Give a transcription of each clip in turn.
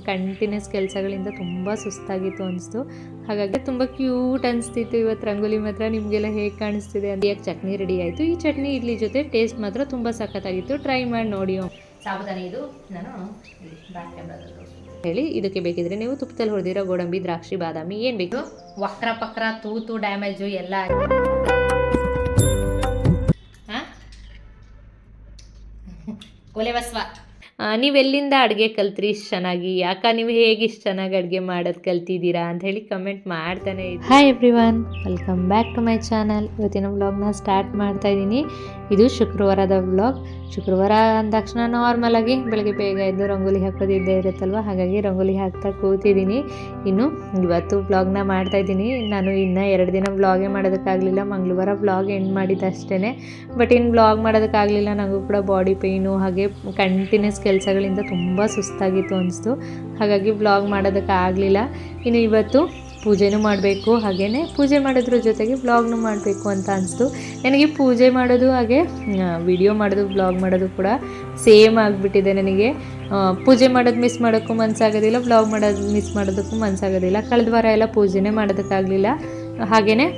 Continuous ಕೆಲಸಗಳಿಂದ ತುಂಬ ಸುಸ್ತಾಗಿತ್ತು ಅನಿಸ್ತು. ಹಾಗಾಗಿ ತುಂಬ ಕ್ಯೂಟ್ ಅನಿಸ್ತಿತ್ತು ಇವತ್ತು ರಂಗೋಲಿ ಮಾತ್ರ ನಿಮಗೆಲ್ಲ ಹೇಗೆ ಕಾಣಿಸ್ತಿದೆ ಅಂತ. ಯಾಕೆ ಚಟ್ನಿ ರೆಡಿ ಆಯಿತು. ಈ ಚಟ್ನಿ ಇಡ್ಲಿ ಜೊತೆ ಟೇಸ್ಟ್ ಮಾತ್ರ ತುಂಬ ಸಖತ್ತಾಗಿತ್ತು. ಟ್ರೈ ಮಾಡಿ ನೋಡಿ ಸಾಬುದಾನಿ ಇದು. ನಾನು ಬ್ಯಾಕ್ ಹೇಳಿ ಇದಕ್ಕೆ ಬೇಕಿದ್ರೆ ನೀವು ತುಪ್ಪದಲ್ಲಿ ಹೊಡೆದಿರೋ ಗೋಡಂಬಿ ದ್ರಾಕ್ಷಿ ಬಾದಾಮಿ ಏನು ಬೇಕು? ವಕ್ರ ಪಕ್ರ ತೂತು ಡ್ಯಾಮೇಜು ಎಲ್ಲ ಹಾ? ಕೊಲೆ ಬಸವ ನೀವೆಲ್ಲಿಂದ ಅಡುಗೆ ಕಲ್ತ್ರಿ ಇಷ್ಟು ಚೆನ್ನಾಗಿ? ಯಾಕ ನೀವು ಹೇಗೆ ಇಷ್ಟು ಚೆನ್ನಾಗಿ ಅಡುಗೆ ಮಾಡೋದು ಕಲ್ತಿದ್ದೀರಾ ಅಂತ ಹೇಳಿ ಕಮೆಂಟ್ ಮಾಡ್ತಾನೆ hi everyone welcome back to my channel ಇವತ್ತಿನ ವ್ಲಾಗ್ನ ಸ್ಟಾರ್ಟ್ ಮಾಡ್ತಾ ಇದ್ದೀನಿ. ಇದು ಶುಕ್ರವಾರದ ವ್ಲಾಗ್ ಶುಕ್ರವಾರ ಅಂದ ತಕ್ಷಣ ನಾರ್ಮಲ್ ಆಗಿ ಬೆಳಗ್ಗೆ ಬೇಗ ಎದ್ದು ರಂಗೋಲಿ ಹಾಕೋದಿದ್ದೇ ಇರುತ್ತಲ್ವ? ಹಾಗಾಗಿ ರಂಗೋಲಿ ಹಾಕ್ತಾ ಕೂತಿದ್ದೀನಿ. ಇನ್ನು ಇವತ್ತು ವ್ಲಾಗ್ನ ಮಾಡ್ತಾ ಇದ್ದೀನಿ. ನಾನು ಇನ್ನು ಎರಡು ದಿನ ವ್ಲಾಗೇ ಮಾಡೋದಕ್ಕಾಗಲಿಲ್ಲ. ಮಂಗಳವಾರ ವ್ಲಾಗ್ ಎಂಡ್ ಮಾಡಿದ್ದಷ್ಟೇ ಬಟ್ ಇನ್ನು ವ್ಲಾಗ್ ಮಾಡೋದಕ್ಕಾಗಲಿಲ್ಲ. ನನಗೂ ಕೂಡ ಬಾಡಿ ಪೇಯ್ನು ಹಾಗೆ ಕಂಟಿನ್ಯೂಸ್ ಕೆಲಸಗಳಿಂದ ತುಂಬ ಸುಸ್ತಾಗಿತ್ತು ಅನಿಸ್ತು. ಹಾಗಾಗಿ ವ್ಲಾಗ್ ಮಾಡೋದಕ್ಕಾಗಲಿಲ್ಲ ಇನ್ನು ಇವತ್ತು ಪೂಜೆನೂ ಮಾಡಬೇಕು ಹಾಗೆಯೇ ಪೂಜೆ ಮಾಡೋದ್ರ ಜೊತೆಗೆ ವ್ಲಾಗ್ನು ಮಾಡಬೇಕು ಅಂತ ಅನಿಸ್ತು. ನನಗೆ ಪೂಜೆ ಮಾಡೋದು ಹಾಗೆ ವಿಡಿಯೋ ಮಾಡೋದು ವ್ಲಾಗ್ ಮಾಡೋದು ಕೂಡ ಸೇಮ್ ಆಗಿಬಿಟ್ಟಿದೆ ನನಗೆ. ಪೂಜೆ ಮಾಡೋದು ಮಿಸ್ ಮಾಡೋಕ್ಕೂ ಮನಸ್ಸಾಗೋದಿಲ್ಲ ವ್ಲಾಗ್ ಮಾಡೋದು ಮಿಸ್ ಮಾಡೋದಕ್ಕೂ ಮನಸ್ಸಾಗೋದಿಲ್ಲ ಕಳೆದ ವಾರ ಎಲ್ಲ ಪೂಜೆನೇ ಮಾಡೋದಕ್ಕಾಗಲಿಲ್ಲ. ಹಾಗೆಯೇ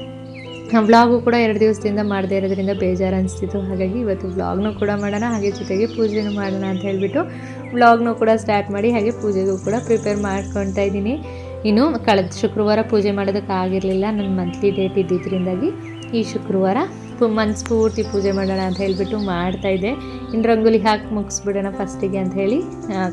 ವ್ಲಾಗು ಕೂಡ ಎರಡು ದಿವಸದಿಂದ ಮಾಡದೇ ಇರೋದ್ರಿಂದ ಬೇಜಾರು ಅನಿಸ್ತಿತ್ತು. ಹಾಗಾಗಿ ಇವತ್ತು ವ್ಲಾಗ್ನೂ ಕೂಡ ಮಾಡೋಣ, ಹಾಗೆ ಜೊತೆಗೆ ಪೂಜೆನೂ ಮಾಡೋಣ ಅಂತ ಹೇಳಿಬಿಟ್ಟು ವ್ಲಾಗ್ನೂ ಕೂಡ ಸ್ಟಾರ್ಟ್ ಮಾಡಿ, ಹಾಗೆ ಪೂಜೆಗೂ ಕೂಡ ಪ್ರಿಪೇರ್ ಮಾಡ್ಕೊತಾ ಇದ್ದೀನಿ. ಇನ್ನು ಕಳೆದ ಶುಕ್ರವಾರ ಪೂಜೆ ಮಾಡೋದಕ್ಕಾಗಿರಲಿಲ್ಲ ನನ್ನ ಮಂತ್ಲಿ ಡೇಟ್ ಇದ್ದಿದ್ದರಿಂದಾಗಿ ಈ ಶುಕ್ರವಾರ ಮನ್ಸ್ ಪೂರ್ತಿ ಪೂಜೆ ಮಾಡೋಣ ಅಂತ ಹೇಳಿಬಿಟ್ಟು ಮಾಡ್ತಾಯಿದ್ದೆ ಇನ್ನು ರಂಗೋಲಿ ಹಾಕಿ ಮುಗಿಸ್ಬಿಡೋಣ ಫಸ್ಟಿಗೆ ಅಂತ ಹೇಳಿ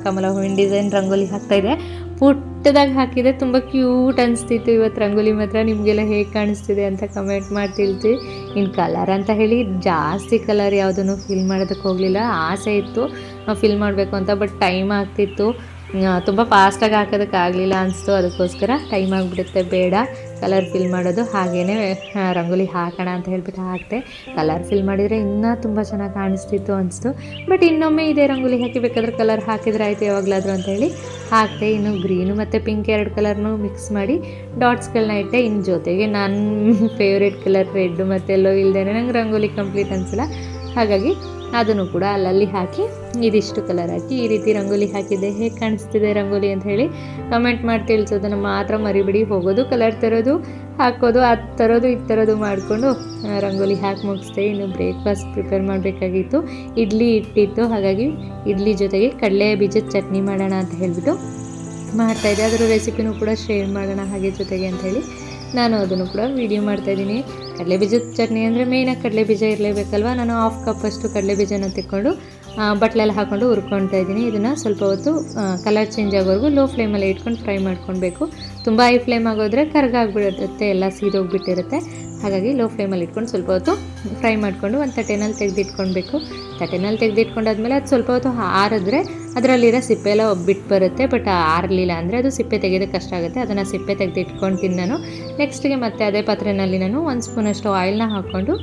ಕಮಲ ಹೂವಿನ ಡಿಸೈನ್ ರಂಗೋಲಿ ಹಾಕ್ತಾಯಿದ್ದೆ ಪುಟ್ಟದಾಗಿ ಹಾಕಿದ್ರೆ ತುಂಬ ಕ್ಯೂಟ್ ಅನಿಸ್ತಿತ್ತು. ಇವತ್ತು ರಂಗೋಲಿ ಮಾತ್ರ ನಿಮಗೆಲ್ಲ ಹೇಗೆ ಕಾಣಿಸ್ತಿದೆ ಅಂತ ಕಮೆಂಟ್ ಮಾಡಿ ತಿಳಿಸಿ ಇನ್ನು ಕಲರ್ ಅಂತ ಹೇಳಿ ಜಾಸ್ತಿ ಕಲರ್ ಯಾವುದನ್ನು ಫಿಲ್ ಮಾಡೋದಕ್ಕೆ ಹೋಗಲಿಲ್ಲ. ಆಸೆ ಇತ್ತು. ಫಿಲ್ ಮಾಡಬೇಕು ಅಂತ ಬಟ್ ಟೈಮ್ ಆಗ್ತಿತ್ತು. ತುಂಬ ಫಾಸ್ಟಾಗಿ ಹಾಕೋದಕ್ಕಾಗಲಿಲ್ಲ ಅನಿಸ್ತು. ಅದಕ್ಕೋಸ್ಕರ ಟೈಮ್ ಆಗಿಬಿಡುತ್ತೆ. ಬೇಡ. ಕಲರ್ ಫಿಲ್ ಮಾಡೋದು ಹಾಗೇ ರಂಗೋಲಿ ಹಾಕೋಣ ಅಂತ ಹೇಳ್ಬಿಟ್ಟು ಹಾಕಿದೆ. ಕಲರ್ ಫಿಲ್ ಮಾಡಿದರೆ ಇನ್ನೂ ತುಂಬ ಚೆನ್ನಾಗಿ ಕಾಣಿಸ್ತಿತ್ತು ಅನಿಸ್ತು. ಬಟ್ ಇನ್ನೊಮ್ಮೆ ಇದೇ ರಂಗೋಲಿ ಹಾಕಿ ಬೇಕಾದ್ರೆ ಕಲರ್ ಹಾಕಿದ್ರೆ ಆಯಿತು ಯಾವಾಗಲಾದರೂ ಅಂತ ಹೇಳಿ ಹಾಕಿದೆ. ಇನ್ನು ಗ್ರೀನು ಮತ್ತು ಪಿಂಕ್ ಎರಡು ಕಲರ್ನು ಮಿಕ್ಸ್ ಮಾಡಿ ಡಾಟ್ಸ್ಗಳನ್ನ ಇಟ್ಟೆ. ಇನ್ನು ಜೊತೆಗೆ ನನ್ನ ಫೇವ್ರೇಟ್ ಕಲರ್ ರೆಡ್ ಮತ್ತು ಎಲ್ಲೋ ಇಲ್ಲದೇ ನಂಗೆ ರಂಗೋಲಿ ಕಂಪ್ಲೀಟ್ ಅನಿಸಲ್ಲ. ಹಾಗಾಗಿ ಅದನ್ನು ಕೂಡ ಅಲ್ಲಲ್ಲಿ ಹಾಕಿ, ಇದಿಷ್ಟು ಕಲರ್ ಹಾಕಿ, ಈ ರೀತಿ ರಂಗೋಲಿ ಹಾಕಿದ್ದೆ ಹೇಗೆ ಕಾಣಿಸ್ತಿದೆ ರಂಗೋಲಿ ಅಂತ ಹೇಳಿ ಕಮೆಂಟ್ ಮಾಡಿ ತಿಳಿಸೋದನ್ನು ಮಾತ್ರ ಮರಿಬಿಡಿ. ಹೋಗೋದು ಕಲರ್ ತರೋದು, ಹಾಕೋದು, ಅದು ತರೋದು, ಇದು ತರೋದು ಮಾಡಿಕೊಂಡು ರಂಗೋಲಿ ಹಾಕಿ ಮುಗಿಸ್ದೆ. ಇನ್ನು ಬ್ರೇಕ್ಫಾಸ್ಟ್ ಪ್ರಿಪೇರ್ ಮಾಡಬೇಕಾಗಿತ್ತು. ಇಡ್ಲಿ ಇಟ್ಟಿತ್ತು. ಹಾಗಾಗಿ ಇಡ್ಲಿ ಜೊತೆಗೆ ಕಡಲೆ ಬೀಜದ ಚಟ್ನಿ ಮಾಡೋಣ ಅಂತ ಹೇಳಿಬಿಟ್ಟು ಮಾಡ್ತಾಯಿದ್ದೆ ಅದರ ರೆಸಿಪಿನೂ ಕೂಡ ಶೇರ್ ಮಾಡೋಣ ಹಾಗೆ ಜೊತೆಗೆ ಅಂತ ಹೇಳಿ. ನಾನು ಅದನ್ನು ಕೂಡ ವೀಡಿಯೋ ಮಾಡ್ತಾಯಿದ್ದೀನಿ ಕಡಲೆ ಬೀಜದ ಚಟ್ನಿ ಅಂದರೆ ಮೇಯ್ನಾಗಿ ಕಡಲೆ ಬೀಜ ಇರಲೇಬೇಕಲ್ವ? ನಾನು ಹಾಫ್ ಕಪ್ಪಷ್ಟು ಕಡಲೆ ಬೀಜನ ತೆಕ್ಕೊಂಡು ಬಟ್ಲೆಲ್ಲ ಹಾಕ್ಕೊಂಡು ಹುರ್ಕೊಳ್ತಾ ಇದ್ದೀನಿ. ಇದನ್ನು ಸ್ವಲ್ಪ ಹೊತ್ತು ಕಲರ್ ಚೇಂಜ್ ಆಗೋವರೆಗೂ ಲೋ ಫ್ಲೇಮಲ್ಲಿ ಇಟ್ಕೊಂಡು ಫ್ರೈ ಮಾಡ್ಕೊಳ್ಬೇಕು. ತುಂಬ ಹೈ ಫ್ಲೇಮ್ ಆಗೋದ್ರೆ ಕರ್ಗಾಗ್ಬಿಡುತ್ತೆ, ಎಲ್ಲ ಸೀದೋಗ್ಬಿಟ್ಟಿರುತ್ತೆ. ಹಾಗಾಗಿ ಲೋ ಫ್ಲೇಮಲ್ಲಿ ಇಟ್ಕೊಂಡು ಸ್ವಲ್ಪ ಹೊತ್ತು ಫ್ರೈ ಮಾಡಿಕೊಂಡು ಒಂದು ತಟ್ಟೆನಲ್ಲಿ ತೆಗೆದಿಟ್ಕೊಳ್ಬೇಕು. ತಟ್ಟೆನಲ್ಲಿ ತೆಗೆದಿಟ್ಕೊಂಡಾದ್ಮೇಲೆ ಅದು ಸ್ವಲ್ಪ ಹೊತ್ತು ಆರಿದ್ರೆ ಅದರಲ್ಲಿರೋ ಸಿಪ್ಪೆ ಎಲ್ಲ ಬಿಟ್ಟು ಬರುತ್ತೆ ಬಟ್ ಆರಲಿಲ್ಲ ಅಂದರೆ ಅದು ಸಿಪ್ಪೆ ತೆಗೆಯೋದಕ್ಕೆ ಕಷ್ಟ ಆಗುತ್ತೆ. ಅದನ್ನು ಸಿಪ್ಪೆ ತೆಗೆದಿಟ್ಕೊಳ್ತೀನಿ ನಾನು. ನೆಕ್ಸ್ಟ್ಗೆ ಮತ್ತೆ ಅದೇ ಪಾತ್ರೆಯಲ್ಲಿ ನಾನು ಒಂದು ಸ್ಪೂನಷ್ಟು ಆಯಿಲ್ನ ಹಾಕ್ಕೊಂಡು,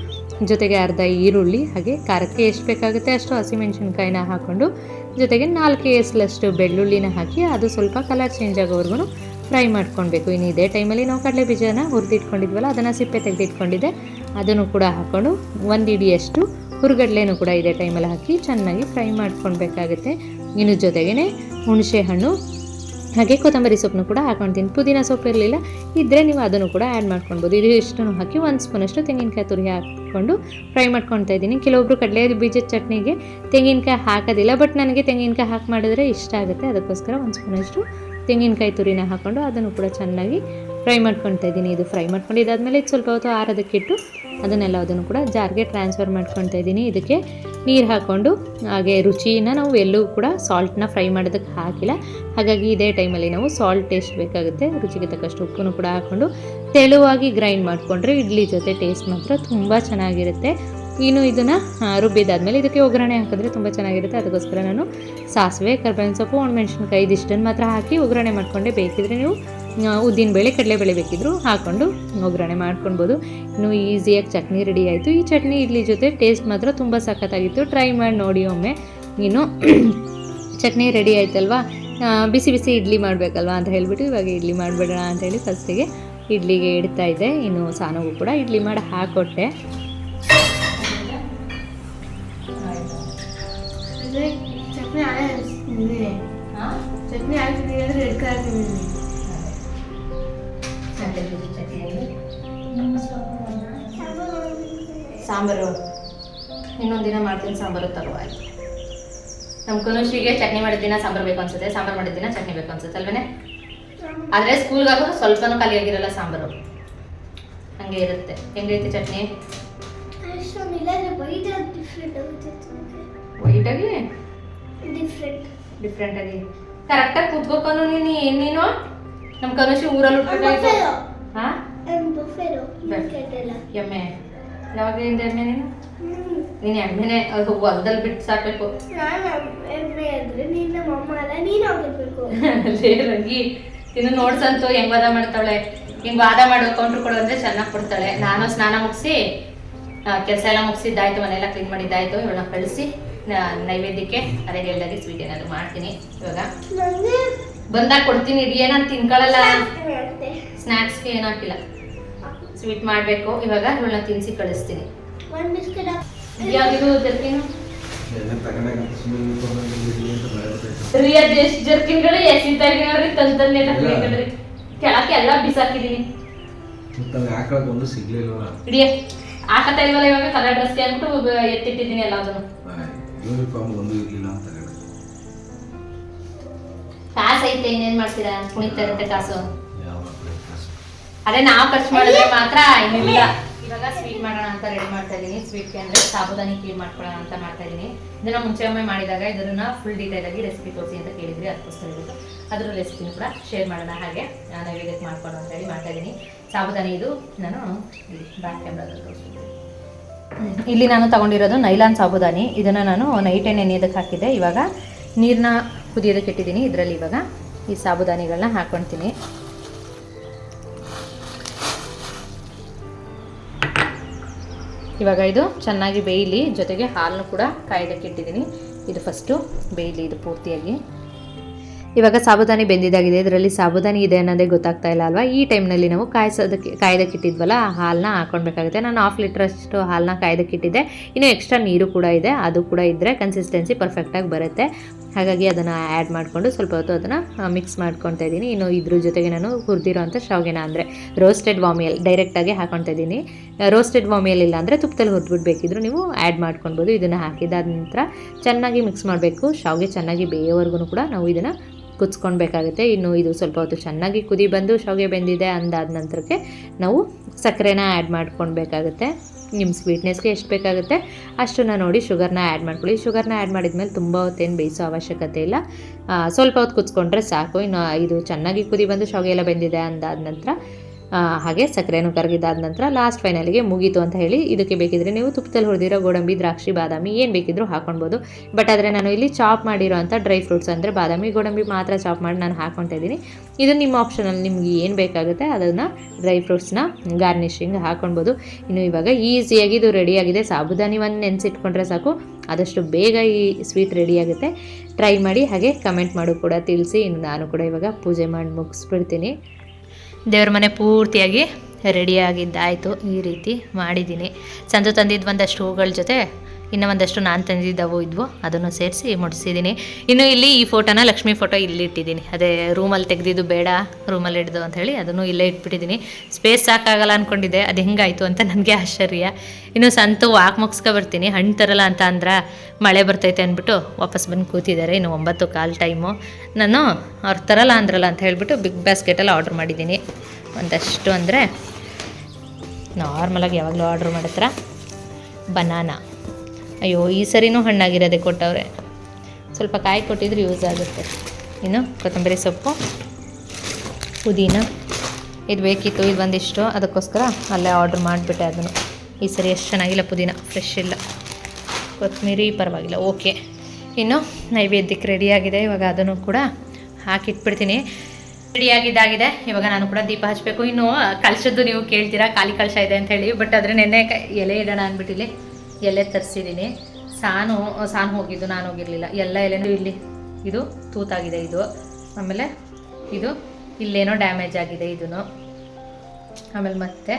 ಜೊತೆಗೆ ಅರ್ಧ ಈರುಳ್ಳಿ, ಹಾಗೆ ಖಾರಕ್ಕೆ ಎಷ್ಟು ಬೇಕಾಗುತ್ತೆ ಅಷ್ಟು ಹಸಿಮೆಣಸಿನ್ಕಾಯಿನ ಹಾಕ್ಕೊಂಡು, ಜೊತೆಗೆ ನಾಲ್ಕು ಎಸ್ಲಷ್ಟು ಬೆಳ್ಳುಳ್ಳಿನ ಹಾಕಿ ಅದು ಸ್ವಲ್ಪ ಕಲರ್ ಚೇಂಜ್ ಆಗೋವರೆಗೂ ಫ್ರೈ ಮಾಡ್ಕೊಳ್ಬೇಕು. ಇನ್ನು ಇದೇ ಟೈಮಲ್ಲಿ ನಾವು ಕಡಲೆ ಬೀಜನ ಹುರಿದಿಟ್ಕೊಂಡಿದ್ವಲ್ಲ, ಅದನ್ನು ಸಿಪ್ಪೆ ತೆಗೆದಿಟ್ಕೊಂಡಿದ್ದೆ. ಅದನ್ನು ಕೂಡ ಹಾಕ್ಕೊಂಡು ಒಂದು ಇಡಿಯಷ್ಟು ಹುರುಗಡ್ಲೆನೂ ಕೂಡ ಇದೇ ಟೈಮಲ್ಲಿ ಹಾಕಿ ಚೆನ್ನಾಗಿ ಫ್ರೈ ಮಾಡ್ಕೊಳ್ಬೇಕಾಗುತ್ತೆ. ಇನ್ನು ಜೊತೆಗೇ ಹುಣಸೆ ಹಣ್ಣು, ಹಾಗೆ ಕೊತ್ತಂಬರಿ ಸೊಪ್ಪನ್ನು ಕೂಡ ಹಾಕೊಳ್ತೀನಿ ಪುದೀನ ಸೊಪ್ಪು ಇರಲಿಲ್ಲ ಇದ್ದರೆ ನೀವು ಅದನ್ನು ಕೂಡ ಆ್ಯಡ್ ಮಾಡ್ಕೊಳ್ಬೋದು. ಇದು ಇಷ್ಟನ್ನು ಹಾಕಿ ಒಂದು ಸ್ಪೂನಷ್ಟು ತೆಂಗಿನಕಾಯಿ ತುರಿ ಹಾಕ್ಕೊಂಡು ಫ್ರೈ ಮಾಡ್ಕೊಳ್ತಾ ಇದ್ದೀನಿ. ಕೆಲವೊಬ್ಬರು ಕಡಲೆ ಬೀಜದ ಚಟ್ನಿಗೆ ತೆಂಗಿನಕಾಯಿ ಹಾಕೋದಿಲ್ಲ ಬಟ್ ನನಗೆ ತೆಂಗಿನಕಾಯಿ ಹಾಕಿ ಮಾಡಿದ್ರೆ ಇಷ್ಟ ಆಗುತ್ತೆ. ಅದಕ್ಕೋಸ್ಕರ ಒಂದು ಸ್ಪೂನಷ್ಟು ತೆಂಗಿನಕಾಯಿ ತುರಿನ ಹಾಕ್ಕೊಂಡು ಅದನ್ನು ಕೂಡ ಚೆನ್ನಾಗಿ ಫ್ರೈ ಮಾಡ್ಕೊತಾ ಇದ್ದೀನಿ. ಇದು ಫ್ರೈ ಮಾಡ್ಕೊಂಡಿದ್ದಾದಮೇಲೆ ಇದು ಸ್ವಲ್ಪ ಹೊತ್ತು ಆರೋದಕ್ಕಿಟ್ಟು ಅದನ್ನೆಲ್ಲ ಅದನ್ನು ಕೂಡ ಜಾರ್ಗೆ ಟ್ರಾನ್ಸ್ಫರ್ ಮಾಡ್ಕೊತಾ ಇದ್ದೀನಿ. ಇದಕ್ಕೆ ನೀರು ಹಾಕ್ಕೊಂಡು, ಹಾಗೆ ರುಚಿನ ನಾವು ಎಲ್ಲೂ ಕೂಡ ಸಾಲ್ಟ್ನ ಫ್ರೈ ಮಾಡೋದಕ್ಕೆ ಹಾಕಿಲ್ಲ. ಹಾಗಾಗಿ ಇದೇ ಟೈಮಲ್ಲಿ ನಾವು ಸಾಲ್ಟ್ ಟೇಸ್ಟ್ ಬೇಕಾಗುತ್ತೆ. ರುಚಿಗೆ ತಕ್ಕಷ್ಟು ಉಪ್ಪನ್ನು ಕೂಡ ಹಾಕ್ಕೊಂಡು ತೆಳುವಾಗಿ ಗ್ರೈಂಡ್ ಮಾಡಿಕೊಂಡ್ರೆ ಇಡ್ಲಿ ಜೊತೆ ಟೇಸ್ಟ್ ಮಾತ್ರ ತುಂಬ ಚೆನ್ನಾಗಿರುತ್ತೆ. ಇನ್ನು ಇದನ್ನು ರುಬ್ಬಿದಾದ್ಮೇಲೆ ಇದಕ್ಕೆ ಒಗ್ಗರಣೆ ಹಾಕಿದ್ರೆ ತುಂಬ ಚೆನ್ನಾಗಿರುತ್ತೆ. ಅದಕ್ಕೋಸ್ಕರ ನಾನು ಸಾಸಿವೆ, ಕರ್ಬೇವಿನ ಸೊಪ್ಪು, ಒಣಮೆಣ್ಸಿನ್ಕಾಯಿ ಇದಿಷ್ಟನ್ನು ಮಾತ್ರ ಹಾಕಿ ಒಗ್ಗರಣೆ ಮಾಡಿಕೊಂಡೆ ಬೇಕಿದ್ರೆ ನೀವು ಉದ್ದಿನಬೇಳೆ ಕಡಲೆಬೇಳೆ ಬೇಕಿದ್ರು ಹಾಕ್ಕೊಂಡು ಒಗ್ಗರಣೆ ಮಾಡ್ಕೊಳ್ಬೋದು. ಇನ್ನು ಈಸಿಯಾಗಿ ಚಟ್ನಿ ರೆಡಿ ಆಯಿತು. ಈ ಚಟ್ನಿ ಇಡ್ಲಿ ಜೊತೆ ಟೇಸ್ಟ್ ಮಾತ್ರ ತುಂಬ ಸಖತ್ತಾಗಿತ್ತು. ಟ್ರೈ ಮಾಡಿ ನೋಡಿ ಒಮ್ಮೆ. ಇನ್ನು ಚಟ್ನಿ ರೆಡಿ ಆಯ್ತಲ್ವಾ? ಬಿಸಿ ಬಿಸಿ ಇಡ್ಲಿ ಮಾಡಬೇಕಲ್ವಾ ಅಂತ ಹೇಳಿಬಿಟ್ಟು ಇವಾಗ ಇಡ್ಲಿ ಮಾಡಿಬಿಡೋಣ ಅಂತ ಹೇಳಿ ಫಸ್ಟಿಗೆ ಇಡ್ಲಿಗೆ ಇಡ್ತಾ ಇದ್ದೆ. ಇನ್ನು ಸಾನಗೂ ಕೂಡ ಇಡ್ಲಿ ಮಾಡಿ ಹಾಕ್ಕೊಟ್ಟೆ ಚಟ್ನಿ ಚಟ್ನಿ ಸಾಂಬಾರು. ಇನ್ನೊಂದು ದಿನ ಮಾಡ್ತೀನಿ ಸಾಂಬಾರು ತರುವ ಆಯ್ತು ನಮ್ಮ ಕನುಷಿಗೆ ಚಟ್ನಿ ಮಾಡಿದ ದಿನ ಸಾಂಬಾರು ಬೇಕು ಅನ್ಸುತ್ತೆ ಸಾಂಬಾರು ಮಾಡಿದ ದಿನ ಚಟ್ನಿ ಬೇಕು ಅನ್ಸುತ್ತೆ ಅಲ್ವೇನೆ? ಆದರೆ ಸ್ಕೂಲ್ಗೆ ಹಾಕೋದು ಸ್ವಲ್ಪನೂ ಖಾಲಿ ಆಗಿರಲ್ಲ ಸಾಂಬಾರು. ಹಂಗೆ ಇರುತ್ತೆ. ಹೆಂಗೈತೆ ಚಟ್ನಿ? ವೈಟಾಗಿ ಡಿಫ್ರೆಂಟ್ ಡಿಫ್ರೆಂಟ್ ಆಗಿ ಕರೆಕ್ಟಾಗಿ ಕೂತ್ಕೋಕೊಂಡು ನೀನು ಏನ್ ನೀನು? ನಮ್ಮ ಕನುಷಿ ಊರಲ್ಲಿ ಉಟ್ಬೇಕಾಯ್ತು ಬಫೆಲೋ. ಹಾ? ಎಮ್ಮೆ. ಯಾವಾಗಲಿಂದ ಎಮ್ಮೆ ನೀನು? ನೀನು ಎಮ್ಮೆನೆ ಅದು ಹೊಲದಲ್ಲಿ ಬಿಟ್ಟು ಸಾಕಬೇಕು. ರಂಗಿ ಇನ್ನು ನೋಡ್ಸಂತು ಹೆಂಗ್ ವಾದ ಮಾಡ್ತಾಳೆ ಹಿಂಗ್ ವಾದ ಮಾಡೋ ಕೌಂಟ್ರ್ ಕೊಡು ಅಂದ್ರೆ ಚೆನ್ನಾಗಿ ಕೊಡ್ತಾಳೆ. ನಾನು ಸ್ನಾನ ಮುಗಿಸಿ ಕೆಲಸ ಎಲ್ಲ ಮುಗಿಸಿದ್ದಾಯ್ತು ಮನೆಯೆಲ್ಲ ಕ್ಲೀನ್ ಮಾಡಿದ್ದಾಯ್ತು ಇವಳನ್ನ ಕಳಿಸಿ ನೈವೇದ್ಯಕ್ಕೆ ಅದೇ ಎಲ್ಲರಿಗೆ ಸ್ವೀಟ್ ಏನಾದ್ರು ಮಾಡ್ತೀನಿ. ಇವಾಗ. ಬಂದಾಗ ಕೊಡ್ತೀನಿ ಇಡಿ ನಾನು ತಿನ್ಕೊಳ್ಳಲ್ಲ. ಸ್ನಾಕ್ಸ್ಗೆ ಸ್ನ್ಯಾಕ್ಸ್ಗೆ ಏನು ಹಾಕಿಲ್ಲ. ಸ್ವೀಟ್ ಮಾಡಬೇಕು ಇವಾಗ ಇವಳನ್ನ ತಿನ್ಸಿ ಕಳಿಸ್ತೀನಿ. ಜರ್ಕಿನು? ಎಷ್ಟು ಜರ್ಕಿನ್ಗಳು ತಗೊಂಡ್ರಿ ಕೆಳಕ್ಕೆ ಎಲ್ಲ ಬಿಸಾಕಿದೀನಿ. ಒಂದು ಹಾಕತಾ ಇಲ್ವಲ್ಲ ಇವಾಗ? ಕಲರ್ ಡ್ರೆಸ್ಗೆ ಅಂದ್ಬಿಟ್ಟು ಬ- ಎತ್ತಿಟ್ಟಿದ್ದೀನಿ ಎಲ್ಲದನ್ನು. ಯೂನಿಫಾರ್ಮ್ ಒಂದು ಇರ್ಲಿಲ್ಲ ಅಂತ. ಐತೆ ಇನ್ನೇನ್ ಮಾಡ್ತೀರಾ? ಕುಣಿತ ಇರುತ್ತೆ ಕಾಸು. ಅದೇ ನಾವು ಖರ್ಚು ಮಾಡಿದ್ರೆ ಮಾತ್ರ ಇನ್ನಿಲ್ಲ ಇವಾಗ ಸ್ವೀಟ್ ಮಾಡೋಣ ಅಂತ ರೆಡಿ ಮಾಡ್ತಾ ಇದೀನಿ ಸ್ವೀಟ್ಗೆ ಅಂದ್ರೆ ಸಾಬುದಾನಿ ಕ್ಲೀನ್ ಮಾಡ್ಕೊಳ್ಳೋಣ ಅಂತ ಮಾಡ್ತಾ ಇದೀನಿ ಇದನ್ನ ಮುಂಚೆ ಒಮ್ಮೆ ಮಾಡಿದಾಗ ಇದನ್ನ ಫುಲ್ ಡೀಟೇಲ್ ಆಗಿ ರೆಸಿಪಿ ತೋರಿಸಿ ಅಂತ ಕೇಳಿದ್ರಿ ಅದಕ್ಕೋಸ್ಕರ ಇವತ್ತು ಅದ್ರ ರೆಸಿಪಿನ ಕೂಡ ಶೇರ್ ಮಾಡೋಣ ಹಾಗೆ. ನಾನು ನೈವೇದ್ಯಕ್ಕೆ ಮಾಡ್ಕೊಳ್ಳೋಣ ಅಂತ ಹೇಳಿ ಮಾಡ್ತಾ ಇದೀನಿ ಸಾಬುದಾನಿ ಇದು ನಾನು ಬ್ಯಾಕ್ ಕ್ಯಾಮ್ರಾದಲ್ಲಿ ತೋರಿಸ್ತೀನಿ ಇಲ್ಲಿ ನಾನು ತಗೊಂಡಿರೋದು ನೈಲಾನ್ ಸಾಬುದಾನಿ. ಇದನ್ನು ನಾನು ನೈಟೇ ನೆನೆಯೋದಕ್ಕೆ ಹಾಕಿದ್ದೆ. ಇವಾಗ ನೀರನ್ನ ಕುದಿಯೋದಕ್ಕೆ ಇಟ್ಟಿದ್ದೀನಿ. ಇದರಲ್ಲಿ ಇವಾಗ ಈ ಸಾಬುದಾನಿಗಳನ್ನ ಹಾಕ್ಕೊಳ್ತೀನಿ ಇವಾಗ ಇದು ಚೆನ್ನಾಗಿ ಬೇಯಲಿ, ಜೊತೆಗೆ ಹಾಲನ್ನು ಕೂಡ ಕಾಯೋದಕ್ಕೆ ಇಟ್ಟಿದ್ದೀನಿ. ಇದು ಫಸ್ಟು ಬೇಯಲಿ, ಇದು ಪೂರ್ತಿಯಾಗಿ. ಇವಾಗ ಸಾಬುದಾನಿ ಬೆಂದಿದ್ದಾಗಿದೆ. ಇದರಲ್ಲಿ ಸಾಬುದಾನಿ ಇದೆ ಅನ್ನೋದೇ ಗೊತ್ತಾಗ್ತಾ ಇಲ್ಲ ಅಲ್ವಾ? ಈ ಟೈಮ್ನಲ್ಲಿ ನಾವು ಕಾಯಿಸೋದಕ್ಕೆ, ಕಾಯ್ದಕ್ಕಿಟ್ಟಿದ್ವಲ್ಲ, ಆ ಹಾಲನ್ನ ಹಾಕೊಳ್ಬೇಕಾಗುತ್ತೆ ನಾನು ಹಾಫ್ ಲೀಟ್ರಷ್ಟು ಹಾಲನ್ನ ಕಾಯ್ದಕ್ಕಿಟ್ಟಿದ್ದೆ. ಇನ್ನೂ ಎಕ್ಸ್ಟ್ರಾ ನೀರು ಕೂಡ ಇದೆ. ಅದು ಕೂಡ ಇದ್ದರೆ ಕನ್ಸಿಸ್ಟೆನ್ಸಿ ಪರ್ಫೆಕ್ಟಾಗಿ ಬರುತ್ತೆ. ಹಾಗಾಗಿ ಅದನ್ನು ಆ್ಯಡ್ ಮಾಡಿಕೊಂಡು ಸ್ವಲ್ಪ ಹೊತ್ತು ಅದನ್ನು ಮಿಕ್ಸ್ ಮಾಡ್ಕೊತಾ ಇದ್ದೀನಿ. ಇನ್ನು ಇದ್ರ ಜೊತೆಗೆ ನಾನು ಹುರಿದಿರೋಂಥ ಶಾವಿಗೆನ ಅಂದರೆ ರೋಸ್ಟೆಡ್ ವಾಮಿಯಲ್ ಡೈರೆಕ್ಟಾಗಿ ಹಾಕೊತಾ ಇದ್ದೀನಿ. ರೋಸ್ಟೆಡ್ ವಾಮಿಯಲ್ ಇಲ್ಲ ಅಂದರೆ ತುಪ್ಪದಲ್ಲಿ ಹುರಿದ್ಬಿಡ್ಬೇಕಿದ್ರು ನೀವು ಆ್ಯಡ್ ಮಾಡ್ಕೊಳ್ಬೋದು. ಇದನ್ನು ಹಾಕಿದಾದ ನಂತರ ಚೆನ್ನಾಗಿ ಮಿಕ್ಸ್ ಮಾಡಬೇಕು. ಶಾವಿಗೆ ಚೆನ್ನಾಗಿ ಬೇಯೋವರೆಗೂ ಕೂಡ ನಾವು ಇದನ್ನು ಕುದಿಸ್ಕೊಳ್ಬೇಕಾಗುತ್ತೆ. ಇನ್ನು ಇದು ಸ್ವಲ್ಪ ಹೊತ್ತು ಚೆನ್ನಾಗಿ ಕುದಿ ಬಂದು ಶಾವಿಗೆ ಬೆಂದಿದೆ ಅಂದಾದ ನಂತರಕ್ಕೆ ನಾವು ಸಕ್ಕರೆನ ಆ್ಯಡ್ ಮಾಡ್ಕೊಳ್ಬೇಕಾಗುತ್ತೆ. ನಿಮ್ಮ ಸ್ವೀಟ್ನೆಸ್ಗೆ ಎಷ್ಟು ಬೇಕಾಗುತ್ತೆ ಅಷ್ಟನ್ನ ನೋಡಿ ಶುಗರ್ನ ಆ್ಯಡ್ ಮಾಡ್ಕೊಳ್ಳಿ. ಶುಗರ್ನ ಆ್ಯಡ್ ಮಾಡಿದ್ಮೇಲೆ ತುಂಬ ಹೊತ್ತೇನು ಬೇಯಿಸೋ ಅವಶ್ಯಕತೆ ಇಲ್ಲ. ಸ್ವಲ್ಪ ಹೊತ್ತು ಕುದಿಸ್ಕೊಂಡ್ರೆ ಸಾಕು. ಇನ್ನು ಇದು ಚೆನ್ನಾಗಿ ಕುದಿ ಬಂದು ಶಾವಿಗೆ ಎಲ್ಲ ಬೆಂದಿದೆ ಅಂದಾದ ನಂತರ ಹಾಗೆ ಸಕ್ಕರೆನೂ ಕರಗಿದಾದ ನಂತರ ಲಾಸ್ಟ್ ಫೈನಲ್ಗೆ ಮುಗೀತು ಅಂತ ಹೇಳಿ ಇದಕ್ಕೆ ಬೇಕಿದ್ರೆ ನೀವು ತುಪ್ಪದಲ್ಲಿ ಹೊಡೆದಿರೋ ಗೋಡಂಬಿ, ದ್ರಾಕ್ಷಿ, ಬಾದಾಮಿ ಏನು ಬೇಕಿದ್ರೂ ಹಾಕೊಳ್ಬೋದು. ಬಟ್ ಆದರೆ ನಾನು ಇಲ್ಲಿ ಚಾಪ್ ಮಾಡಿರೋ ಅಂಥ ಡ್ರೈ ಫ್ರೂಟ್ಸ್ ಅಂದರೆ ಬಾದಾಮಿ, ಗೋಡಂಬಿ ಮಾತ್ರ ಚಾಪ್ ಮಾಡಿ ನಾನು ಹಾಕ್ಕೊತಾ ಇದ್ದೀನಿ. ಇದು ನಿಮ್ಮ ಆಪ್ಷನಲ್ಲಿ ನಿಮಗೆ ಏನು ಬೇಕಾಗುತ್ತೆ ಅದನ್ನು ಡ್ರೈ ಫ್ರೂಟ್ಸ್ನ ಗಾರ್ನಿಷಿಂಗ್ ಹಾಕೊಳ್ಬೋದು. ಇನ್ನು ಇವಾಗ ಈಸಿಯಾಗಿ ಇದು ರೆಡಿಯಾಗಿದೆ ಸಾಬುದಾನಿ ಒಂದು ನೆನೆಸಿಟ್ಕೊಂಡ್ರೆ ಸಾಕು. ಆದಷ್ಟು ಬೇಗ ಈ ಸ್ವೀಟ್ ರೆಡಿಯಾಗುತ್ತೆ ಟ್ರೈ ಮಾಡಿ ಹಾಗೆ ಕಮೆಂಟ್ ಮಾಡು ಕೂಡ ತಿಳಿಸಿ. ಇನ್ನು ನಾನು ಕೂಡ ಇವಾಗ ಪೂಜೆ ಮಾಡಿ ಮುಗಿಸ್ಬಿಡ್ತೀನಿ. ದೇವ್ರ ಮನೆ ಪೂರ್ತಿಯಾಗಿ ರೆಡಿಯಾಗಿದ್ದಾಯಿತು ಈ ರೀತಿ ಮಾಡಿದ್ದೀನಿ. ಸಂಜೆ ತಂದಿದ್ದು ಒಂದಷ್ಟು ಹೂಗಳ ಜೊತೆ ಇನ್ನು ಒಂದಷ್ಟು ನಾನು ತಂದಿದ್ದವು ಇದ್ವು, ಅದನ್ನು ಸೇರಿಸಿ ಮುಡಿಸಿದ್ದೀನಿ. ಇನ್ನು ಇಲ್ಲಿ ಈ ಫೋಟೋನ ಲಕ್ಷ್ಮಿ ಫೋಟೋ ಇಲ್ಲಿ ಇಟ್ಟಿದ್ದೀನಿ. ಅದೇ ರೂಮಲ್ಲಿ ತೆಗೆದಿದ್ದು ಬೇಡ ರೂಮಲ್ಲಿ ಹಿಡ್ದು ಅಂತ ಹೇಳಿ ಅದನ್ನು ಇಲ್ಲೇ ಇಟ್ಬಿಟ್ಟಿದ್ದೀನಿ. ಸ್ಪೇಸ್ ಸಾಕಾಗಲ್ಲ ಅಂದ್ಕೊಂಡಿದ್ದೆ ಅದು ಹೆಂಗಾಯಿತು ಅಂತ ನನಗೆ ಆಶ್ಚರ್ಯ. ಇನ್ನು ಸಂತು ವಾಕ್ ಮುಗಿಸ್ಕೊ ಬರ್ತೀನಿ. ಹಣ್ಣು ತರಲ್ಲ ಅಂತ ಅಂದ್ರೆ ಮಳೆ ಬರ್ತೈತೆ ಅಂದ್ಬಿಟ್ಟು ವಾಪಸ್ ಬಂದು ಕೂತಿದ್ದಾರೆ. ಇನ್ನು ಒಂಬತ್ತು ಕಾಲು ಟೈಮು ನಾನು ಅವ್ರು ತರಲ್ಲ ಅಂದ್ರಲ್ಲ ಅಂತ ಹೇಳಿಬಿಟ್ಟು ಬಿಗ್ ಬಾಸ್ಕೆಟಲ್ಲಿ ಆರ್ಡ್ರ್ ಮಾಡಿದ್ದೀನಿ. ಒಂದಷ್ಟು ಅಂದರೆ ನಾರ್ಮಲಾಗಿ ಯಾವಾಗಲೂ ಆರ್ಡ್ರ್ ಮಾಡತ್ರ. ಬನಾನಾ ಅಯ್ಯೋ, ಈ ಸರಿನೂ ಹಣ್ಣಾಗಿರೋದೆ ಕೊಟ್ಟವ್ರೆ. ಸ್ವಲ್ಪ ಕಾಯಿ ಕೊಟ್ಟಿದ್ರೆ ಯೂಸ್ ಆಗುತ್ತೆ. ಇನ್ನು ಕೊತ್ತಂಬರಿ ಸೊಪ್ಪು, ಪುದೀನ. ಇದು ಬೇಕಿತ್ತು, ಇದು ಒಂದಿಷ್ಟು ಅದಕ್ಕೋಸ್ಕರ ಅಲ್ಲೇ ಆರ್ಡ್ರ್ ಮಾಡಿಬಿಟ್ಟೆ ಅದನ್ನು. ಈ ಸರಿ ಎಷ್ಟು ಚೆನ್ನಾಗಿಲ್ಲ ಪುದೀನ, ಫ್ರೆಶ್ ಇಲ್ಲ. ಕೊತ್ತಂಬರಿ ಪರವಾಗಿಲ್ಲ, ಓಕೆ. ಇನ್ನು ನೈವೇದ್ಯಕ್ಕೆ ರೆಡಿಯಾಗಿದೆ, ಇವಾಗ ಅದನ್ನು ಕೂಡ ಹಾಕಿಟ್ಬಿಡ್ತೀನಿ. ರೆಡಿಯಾಗಿದ್ದಾಗಿದೆ, ಇವಾಗ ನಾನು ಕೂಡ ದೀಪ ಹಚ್ಚಬೇಕು ಇನ್ನು ಕಳಶದ್ದು ನೀವು ಕೇಳ್ತೀರಾ, ಖಾಲಿ ಕಲಶ ಇದೆ ಅಂತ ಹೇಳಿ, ಬಟ್ ಆದರೆ ನೆನ್ನೆ ಎಲೆ ಇಡೋಣ ಅಂದ್ಬಿಟ್ಟಿಲ್ಲಿ. ಎಲೆ ತರಿಸಿದ್ದೀನಿ. ಸಾನು ಸಾನು ಹೋಗಿದ್ದು, ನಾನು ಹೋಗಿರಲಿಲ್ಲ. ಎಲ್ಲ ಎಲೆನೂ ಇಲ್ಲಿ, ಇದು ತೂತಾಗಿದೆ ಇದು. ಆಮೇಲೆ ಇದು ಇಲ್ಲೇನೋ ಡ್ಯಾಮೇಜ್ ಆಗಿದೆ ಇದೂ ಆಮೇಲೆ ಮತ್ತೆ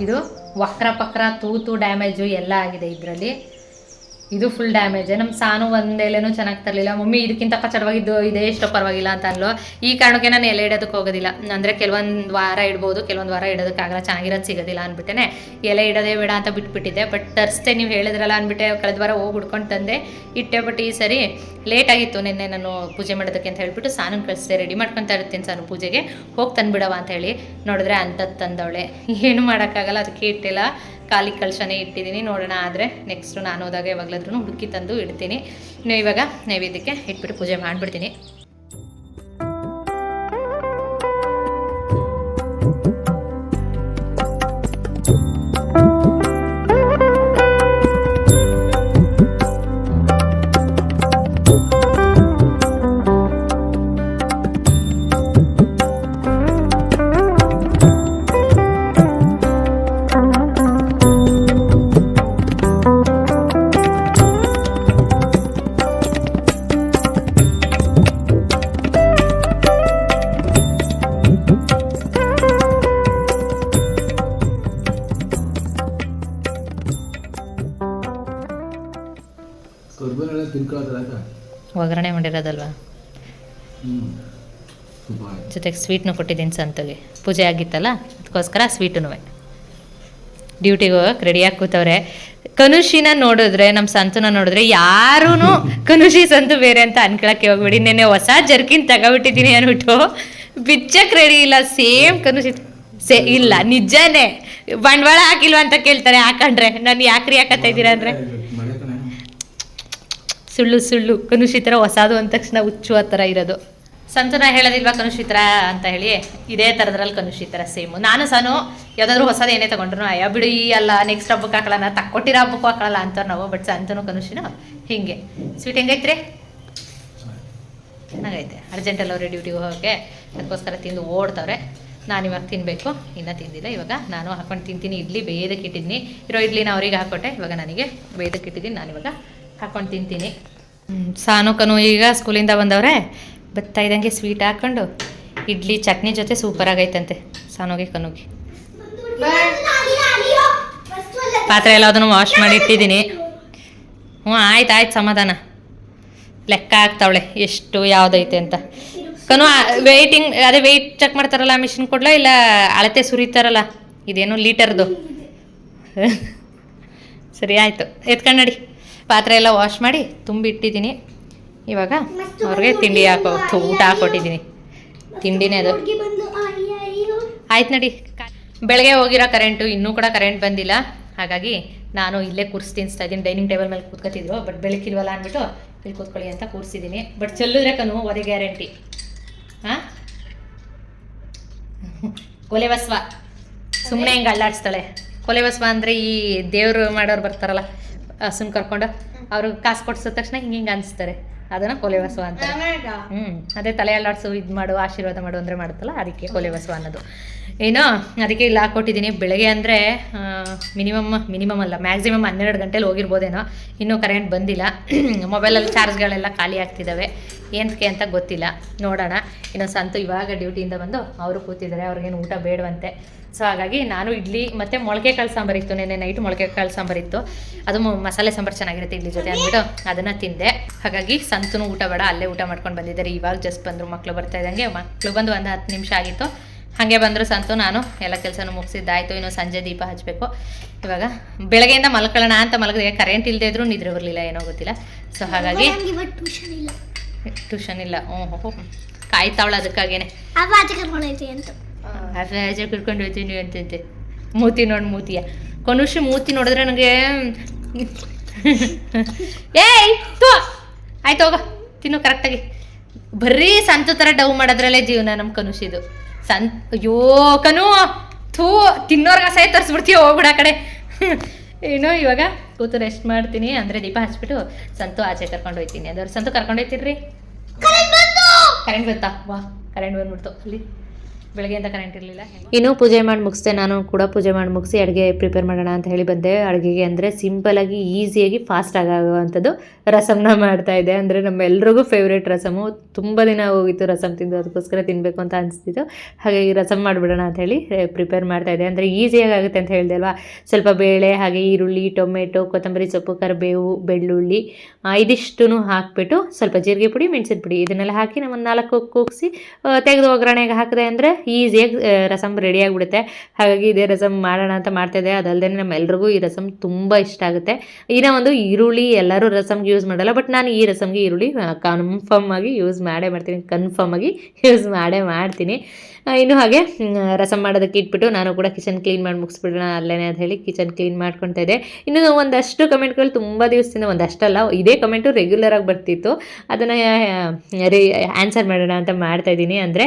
ಇದು ವಕ್ರ ಪಕ್ರ ತೂತು ಡ್ಯಾಮೇಜು ಎಲ್ಲ ಆಗಿದೆ ಇದರಲ್ಲಿ. ಇದು ಫುಲ್ ಡ್ಯಾಮೇಜ್ ನಮ್ಮ ಸಾನು ಒಂದೇಲೇನು ಚೆನ್ನಾಗಿ ತರಲಿಲ್ಲ. ಮಮ್ಮಿ ಇದಕ್ಕಿಂತ ಕಚ್ಚಡವಾಗಿದ್ದು ಇದೇ ಇಷ್ಟ ಪರವಾಗಿಲ್ಲ ಅಂತ ಅನ್ಲು ಈ ಕಾರಣಕ್ಕೆ ನಾನು ಎಲೆ ಇಡೋದಕ್ಕೆ ಹೋಗೋದಿಲ್ಲ. ಅಂದರೆ ಕೆಲವೊಂದು ವಾರ ಇಡ್ಬೋದು, ಕೆಲವೊಂದು ವಾರ ಇಡೋದಕ್ಕಾಗಲ್ಲ ಚೆನ್ನಾಗಿರೋದು ಸಿಗೋದಿಲ್ಲ ಅಂದ್ಬಿಟ್ಟೆ ಎಲೆ ಇಡೋದೇ ಬೇಡ ಅಂತ ಬಿಟ್ಬಿಟ್ಟಿದ್ದೆ. ಬಟ್ ತರಿಸ್ದೆ ನೀವು ಹೇಳಿದ್ರಲ್ಲ ಅಂದ್ಬಿಟ್ಟೆ, ಕಳೆದ ವಾರ ಹೋಗಿ ಹುಡ್ಕೊಂಡು ತಂದೆ. ಇಟ್ಟೆ ಬಟ್ ಈ ಸರಿ ಲೇಟ್ ಆಗಿತ್ತು ನಿನ್ನೆ ನಾನು ಪೂಜೆ ಮಾಡೋದಕ್ಕೆ ಅಂತ ಹೇಳ್ಬಿಟ್ಟು ಸಾನು ಕಳಿಸ್ದೆ. ರೆಡಿ ಮಾಡ್ಕೊತಾ ಇರ್ತೀನಿ ಸಾನು ಪೂಜೆಗೆ. ಹೋಗಿ ತಂದುಬಿಡವ ಅಂತ ಹೇಳಿ ನೋಡಿದ್ರೆ ಅಂತ ತಂದವಳೆ. ಏನು ಮಾಡೋಕ್ಕಾಗಲ್ಲ, ಅದಕ್ಕೆ ಇಟ್ಟಿಲ್ಲ. ಖಾಲಿ ಕಳ್ಸನೇ ಇಟ್ಟಿದ್ದೀನಿ. ನೋಡೋಣ ಆದರೆ ನೆಕ್ಸ್ಟು ನಾನು ಹೋದಾಗ ಯಾವಾಗಲಾದ್ರೂ ಹುಡುಕಿ ತಂದು ಇಡ್ತೀನಿ. ಇವಾಗ ನೈವೇದ್ಯಕ್ಕೆ ಇಟ್ಬಿಟ್ಟು ಪೂಜೆ ಮಾಡಿಬಿಡ್ತೀನಿ. ಒಗ್ಗರಣೆ ಮಾಡಿರೋದಲ್ವಾ? ಜೊತೆಗೆ ಸ್ವೀಟ್ನು ಕೊಟ್ಟಿದ್ದೀನಿ ಸಂತಗೆ ಪೂಜೆ ಆಗಿತ್ತಲ್ಲ ಅದಕ್ಕೋಸ್ಕರ ಸ್ವೀಟುನು ಡ್ಯೂಟಿಗೆ ಹೋಗಕ್ಕೆ ರೆಡಿಯಾಗಿ ಕೂತವ್ರೆ. ಕನುಷಿನ ನೋಡಿದ್ರೆ ನಮ್ಮ ಸಂತನ ನೋಡಿದ್ರೆ ಯಾರೂ ಕನುಷಿ ಸಂತು ಬೇರೆ ಅಂತ ಅನ್ಕೊಳಕ್ಕೆ ಹೋಗ್ಬೇಡಿ. ನೆನ್ನೆ ಹೊಸ ಜರ್ಕಿನ್ ತಗೊಬಿಟ್ಟಿದ್ದೀನಿ ಅನ್ಬಿಟ್ಟು ಬಿಚ್ಚಕ್ಕೆ ರೆಡಿ ಇಲ್ಲ. ಸೇಮ್ ಕನುಷಿ ಸೇ ಇಲ್ಲ ನಿಜನೇ. ಬಂಡವಾಳ ಹಾಕಿಲ್ವ ಅಂತ ಕೇಳ್ತಾರೆ. ಹಾಕೊಂಡ್ರೆ ನಾನು ಯಾಕ್ರಿ ಹಾಕತ್ತಾ ಇದ್ದೀರಾ ಅಂದರೆ? ಸುಳ್ಳು ಸುಳ್ಳು ಕನುಷಿತ್ರ ಹೊಸದು ಅಂದ ತಕ್ಷಣ ಹುಚ್ಚು ಆ ಥರ ಇರೋದು. ಸಂತನ ಹೇಳೋದಿಲ್ವಾ ಕನುಷಿತ್ರ ಅಂತ ಹೇಳಿ, ಇದೇ ಥರದ್ರಲ್ಲಿ ಕನುಷಿತ್ರ ಸೇಮು. ನಾನು ಸಾನು ಯಾವುದಾದ್ರೂ ಹೊಸದು ಏನೇ ತಗೊಂಡ್ರು ಅಯ್ಯ ಬಿಡು ಈ ಅಲ್ಲ ನೆಕ್ಸ್ಟ್ ಹಬ್ಬಕ್ಕೆ ಹಾಕೊಳ್ಳೋಣ ತಕ್ಕೊಟ್ಟಿರೋ ಹಬ್ಬಕ್ಕೂ ಹಾಕೊಳ್ಳಲ್ಲ ಅಂತವ್ರು ನಾವು ಬಟ್ ಸಂತನು ಕನುಷಿನ ಹಿಂಗೆ. ಸ್ವೀಟ್ ಹೆಂಗೈತ್ರಿ? ಚೆನ್ನಾಗೈತೆ ಅರ್ಜೆಂಟಲ್ಲಿ ಅವ್ರೆ ಡ್ಯೂಟಿಗೆ ಹೋಗೋಕ್ಕೆ ಅದಕ್ಕೋಸ್ಕರ ತಿಂದು ಓಡ್ತವ್ರೆ. ನಾನು ಇವಾಗ ತಿನ್ನಬೇಕು ಇನ್ನೂ ತಿಂದಿಲ್ಲ, ಇವಾಗ ನಾನು ಹಾಕೊಂಡು ತಿಂತೀನಿ, ಇಡ್ಲಿ ಬೇಯದಕ್ಕೆ ಇಟ್ಟಿದ್ದೀನಿ. ಇರೋ ಇಡ್ಲಿನ ಅವ್ರಿಗೆ ಹಾಕೊಟ್ಟೆ ಇವಾಗ ನನಗೆ ಬೇಯದಕ್ಕೆ ಇಟ್ಟಿದ್ದೀನಿ ಇವಾಗ ಹಾಕೊಂಡು ತಿಂತೀನಿ ಹ್ಞೂ ಸಾನು ಕನು ಈಗ ಸ್ಕೂಲಿಂದ ಬಂದವ್ರೆ. ಬತ್ತಾ ಇದ್ದಂಗೆ ಸ್ವೀಟ್ ಹಾಕೊಂಡು ಇಡ್ಲಿ, ಚಟ್ನಿ ಜೊತೆ ಸೂಪರ್ ಆಗೈತಂತೆ, ಸಾನುಗೆ ಕನುಗೆ. ಪಾತ್ರೆ ಎಲ್ಲ ಅದನ್ನು ವಾಶ್ ಮಾಡಿ ಇಟ್ಟಿದ್ದೀನಿ. ಹ್ಞೂ ಆಯ್ತು ಆಯ್ತು ಸಮಾಧಾನ. ಲೆಕ್ಕ ಆಗ್ತಾವಳೆ ಎಷ್ಟು ಯಾವುದೈತೆ ಅಂತ. ಕನು ವೆಯ್ಟಿಂಗ್ ಅದೇ ವೆಯ್ಟ್ ಚೆಕ್ ಮಾಡ್ತಾರಲ್ಲ ಮಿಷಿನ್ ಕೊಡ್ಲಾ, ಇಲ್ಲ ಅಳತೆ ಸುರಿತಾರಲ್ಲ? ಇದೇನು ಲೀಟರ್ದು ಸರಿ, ಆಯಿತು. ಎತ್ಕೊಂಡು ನಡಿ. ಪಾತ್ರೆ ಎಲ್ಲ ವಾಶ್ ಮಾಡಿ ತುಂಬಿಟ್ಟಿದ್ದೀನಿ. ಇವಾಗ ಅವ್ರಿಗೆ ತಿಂಡಿ ಹಾಕೋ ಊಟ ಹಾಕೊಟ್ಟಿದ್ದೀನಿ. ತಿಂಡಿನೇ ಅದು. ಆಯ್ತು ನಡಿ. ಬೆಳಗ್ಗೆ ಹೋಗಿರೋ ಕರೆಂಟು ಇನ್ನೂ ಕೂಡ ಕರೆಂಟ್ ಬಂದಿಲ್ಲ. ಹಾಗಾಗಿ ನಾನು ಇಲ್ಲೇ ಕೂರಿಸಿ ತಿನ್ನಿಸ್ತಾ ಇದ್ದೀನಿ ಡೈನಿಂಗ್ ಟೇಬಲ್ ಮೇಲೆ ಕೂತ್ಕೊತಿದ್ರು ಬಟ್ ಬೆಳಕಿಲ್ವಲ್ಲ ಅಂದ್ಬಿಟ್ಟು ಇಲ್ಲಿ ಕೂತ್ಕೊಳ್ಳಿ ಅಂತ ಕೂರಿಸಿದ್ದೀನಿ. But ಚೆಲ್ಲಿದ್ರೆ Kanu ಒದೆ guarantee. ಹಾಂ? ಕೊಲೆ ಬಸವ ಸುಮ್ಮನೆ ಹಿಂಗೆ ಅಳ್ಳಾಡಿಸ್ತಾಳೆ ಕೊಲೆ ಬಸವ ಅಂದರೆ ಈ ದೇವರು ಮಾಡೋರು ಬರ್ತಾರಲ್ಲ. ಹಸುನ್ ಕರ್ಕೊಂಡು. ಅವ್ರಿಗೆ ಕಾಸು ಕೊಡ್ಸಿದ ತಕ್ಷಣ ಹಿಂಗೆ ಹಿಂಗೆ ಅನಿಸ್ತಾರೆ. ಅದನ್ನ ಕೊಲೆ ಬಸವ ಅಂತ. ಹ್ಞೂ ಅದೇ ತಲೆ ಅಲ್ಲಾಡ್ಸು ಇದು ಮಾಡು ಆಶೀರ್ವಾದ ಮಾಡು ಅಂದರೆ ಮಾಡುತ್ತಲ್ಲ ಅದಕ್ಕೆ ಕೊಲೆ ಬಸವ ಅನ್ನೋದು. ಏನೋ ಅದಕ್ಕೆ ಇಲ್ಲಿ ಹಾಕ್ಕೊಟ್ಟಿದ್ದೀನಿ ಬೆಳಗ್ಗೆ ಅಂದರೆ ಮಿನಿಮಮ್ ಮಿನಿಮಮ್ ಅಲ್ಲ ಮ್ಯಾಕ್ಸಿಮಮ್ ಹನ್ನೆರಡು ಗಂಟೆಲಿ ಹೋಗಿರ್ಬೋದೇನೋ. ಇನ್ನೂ ಕರೆಂಟ್ ಬಂದಿಲ್ಲ. ಮೊಬೈಲಲ್ಲಿ ಚಾರ್ಜ್ಗಳೆಲ್ಲ ಖಾಲಿ ಆಗ್ತಿದ್ದಾವೆ ಏನಕ್ಕೆ ಅಂತ ಗೊತ್ತಿಲ್ಲ. ನೋಡೋಣ. ಇನ್ನೊಂದು ಸಂತು ಇವಾಗ ಡ್ಯೂಟಿಯಿಂದ ಬಂದು ಅವರು ಕೂತಿದ್ದಾರೆ. ಅವ್ರಿಗೇನು ಊಟ ಬೇಡವಂತೆ. ಸೊ ಹಾಗಾಗಿ ನಾನು ಇಡ್ಲಿ ಮತ್ತು ಮೊಳಕೆ ಕಾಳು ಸಾಂಬಾರಿತ್ತು ನೆನ್ನೆ ನೈಟ್ ಮೊಳಕೆ ಕಾಳು ಸಾಂಬಾರಿತ್ತು ಅದು ಮಸಾಲೆ ಸಾಂಬಾರು ಚೆನ್ನಾಗಿರುತ್ತೆ ಇಡ್ಲಿ ಜೊತೆ ಅಂದ್ಬಿಟ್ಟು ಅದನ್ನು ತಿಂದೆ. ಹಾಗಾಗಿ ಸಂತೂ ಊಟ ಬೇಡ. ಅಲ್ಲೇ ಊಟ ಮಾಡ್ಕೊಂಡು ಬಂದಿದ್ದಾರೆ. ಇವಾಗ ಜಸ್ಟ್ ಬಂದರು. ಮಕ್ಕಳು ಬರ್ತಾ ಇದ್ದಂಗೆ. ಮಕ್ಕಳು ಬಂದು ಒಂದು ಹತ್ತು ನಿಮಿಷ ಆಗಿತ್ತು. ಹಾಗೆ ಬಂದರು ಸಂತು, ನಾನು. ಎಲ್ಲ ಕೆಲಸನೂ ಮುಗಿಸಿದ್ದಾಯಿತು. ಇನ್ನು ಸಂಜೆ ದೀಪ ಹಚ್ಚಬೇಕು ಇವಾಗ ಬೆಳಗ್ಗೆಯಿಂದ ಮಲ್ಕೊಳ್ಳೋಣ ಅಂತ ಮಲಗಿದ್ರೆ ಕರೆಂಟ್ ಇಲ್ಲದೆ ಇದ್ರೂ ನಿದ್ರೆ ಬರಲಿಲ್ಲ. ಏನೋ ಗೊತ್ತಿಲ್ಲ. ಸೊ ಹಾಗಾಗಿ ಟ್ಯೂಷನ್ ಇಲ್ಲ. ಹ್ಞೂ ಕಾಯ್ತಾವಳ ಅದಕ್ಕಾಗೇನೆ. ಆಚೆ ಕರ್ಕೊಂಡು ಹೋಯ್ತೀನಿ ಅಂತಂತೆ ಮೂತಿ ನೋಡಿ ಮೂತಿಯ. ಕನುಷಿ ಮೂತಿ ನೋಡಿದ್ರೆ ನನಗೆ ಏಯ್ ತೋ. ಆಯ್ತು ಹೋಗ. ತಿನ್ನು ಕರೆಕ್ಟಾಗಿ ಬರೀ ಸಂತು ಥರ ಡವ್ ಮಾಡೋದ್ರಲ್ಲೇ ಜೀವನ ನಮ್ಮ ಕನುಷಿದು. ಸಂತ ಅಯ್ಯೋ ಕನು. ಥೂ ತಿನ್ನೋರ್ಗ ಸಹ ತರಿಸ್ಬಿಡ್ತೀವಿ ಹೋಗ್ಬಿಡ ಆ ಕಡೆ. ಏನು ಇವಾಗ ಕೂತು ರೆಸ್ಟ್ ಮಾಡ್ತೀನಿ. ಅಂದರೆ ದೀಪ ಹಚ್ಬಿಟ್ಟು ಸಂತು ಆಚೆ ಕರ್ಕೊಂಡು ಹೋಗ್ತೀನಿ ಅದ್ರ ಸಂತು ಕರ್ಕೊಂಡು ಹೋಗ್ತೀರಿ ಕರೆಂಟ್ ಬಂತಾ? ವಾ ಕರೆಂಟ್ ಬಂದ್ಬಿಡ್ತು. ಅಲ್ಲಿ. ಬೆಳಗ್ಗೆಯಿಂದ ಕರೆಂಟ್ ಇರಲಿಲ್ಲ ಇನ್ನು ಪೂಜೆ ಮಾಡಿ ಮುಗಿಸ್ದೆ, ನಾನು ಕೂಡ ಪೂಜೆ ಮಾಡಿ ಮುಗಿಸಿ ಅಡುಗೆ ಪ್ರಿಪೇರ್ ಮಾಡೋಣ ಅಂತ ಹೇಳಿ ಬಂದೆ. ಅಡುಗೆಗೆ ಅಂದರೆ ಸಿಂಪಲಾಗಿ ಈಸಿಯಾಗಿ ಫಾಸ್ಟ್ ಆಗುವಂಥದ್ದು ರಸಮ್ನ ಮಾಡ್ತಾ ಇದ್ದೆ. ಅಂದರೆ ನಮ್ಮೆಲ್ರಿಗೂ ಫೇವ್ರೇಟ್ ರಸಮು. ತುಂಬ ದಿನ ಹೋಗಿತ್ತು ರಸಮ್ ತಿಂದು, ಅದಕ್ಕೋಸ್ಕರ ತಿನ್ನಬೇಕು ಅಂತ ಅನಿಸ್ತಿತ್ತು. ಹಾಗಾಗಿ ರಸಮ್ ಮಾಡಿಬಿಡೋಣ ಅಂತ ಹೇಳಿ ಪ್ರಿಪೇರ್ ಮಾಡ್ತಾ ಇದ್ದೆ. ಅಂದರೆ ಈಸಿಯಾಗಿ ಆಗುತ್ತೆ ಅಂತ ಹೇಳಿದೆ ಅಲ್ವಾ? ಸ್ವಲ್ಪ ಬೇಳೆ, ಹಾಗೆ ಈರುಳ್ಳಿ, ಟೊಮೆಟೊ, ಕೊತ್ತಂಬರಿ ಸೊಪ್ಪು, ಕರಿಬೇವು, ಬೆಳ್ಳುಳ್ಳಿ ಇದಿಷ್ಟು ಹಾಕಿಬಿಟ್ಟು ಸ್ವಲ್ಪ ಜೀರಿಗೆ ಪುಡಿ ಮೆಣಸಿನ ಪುಡಿ ಇದನ್ನೆಲ್ಲ ಹಾಕಿ ನಾವು ಒಂದು ನಾಲ್ಕು ಕೂಗಿಸಿ ತೆಗೆದು ಒಗ್ಗರಣೆಗೆ ಹಾಕಿದೆ ಅಂದರೆ ಈಸಿಯಾಗಿ ರಸಮ್ ರೆಡಿ ಆಗಿಬಿಡುತ್ತೆ. ಹಾಗಾಗಿ ಇದೇ ರಸಮ್ ಮಾಡೋಣ ಅಂತ ಮಾಡ್ತಾಯಿದ್ದೆ ಅದಲ್ಲದೆ ನಮ್ಮೆಲ್ರಿಗೂ ಈ ರಸಮ್ ತುಂಬ ಇಷ್ಟ ಆಗುತ್ತೆ. ಇನ್ನೂ ಒಂದು ಈರುಳ್ಳಿ ಎಲ್ಲರೂ ರಸಮ್ಗೆ ಯೂಸ್ ಮಾಡಲ್ಲ ಬಟ್ ನಾನು ಈ ರಸಮ್ಗೆ ಈರುಳ್ಳಿ ಕನ್ಫರ್ಮ್ ಆಗಿ ಯೂಸ್ ಮಾಡೇ ಮಾಡ್ತೀನಿ. ಕನ್ಫರ್ಮ್ ಆಗಿ ಯೂಸ್ ಮಾಡೇ ಮಾಡ್ತೀನಿ. ಇನ್ನು ಹಾಗೆ ರಸಮ್ ಮಾಡೋದಕ್ಕೆ ಇಟ್ಬಿಟ್ಟು ನಾನು ಕೂಡ ಕಿಚನ್ ಕ್ಲೀನ್ ಮಾಡಿ ಮುಗಿಸ್ಬಿಡೋಣ ಅಲ್ಲೇ ಅಂತ ಹೇಳಿ ಕಿಚನ್ ಕ್ಲೀನ್ ಮಾಡ್ಕೊತಾ ಇದ್ದೆ. ಇನ್ನು ಒಂದಷ್ಟು ಕಮೆಂಟ್ಗಳು ತುಂಬ ದಿವಸದಿಂದ, ಒಂದಷ್ಟಲ್ಲ, ಇದೇ ಕಮೆಂಟು ರೆಗ್ಯುಲರ್ ಆಗಿ ಬರ್ತಿತ್ತು. ಅದನ್ನು ಆನ್ಸರ್ ಮಾಡೋಣ ಅಂತ ಮಾಡ್ತಾ ಇದ್ದೀನಿ. ಅಂದರೆ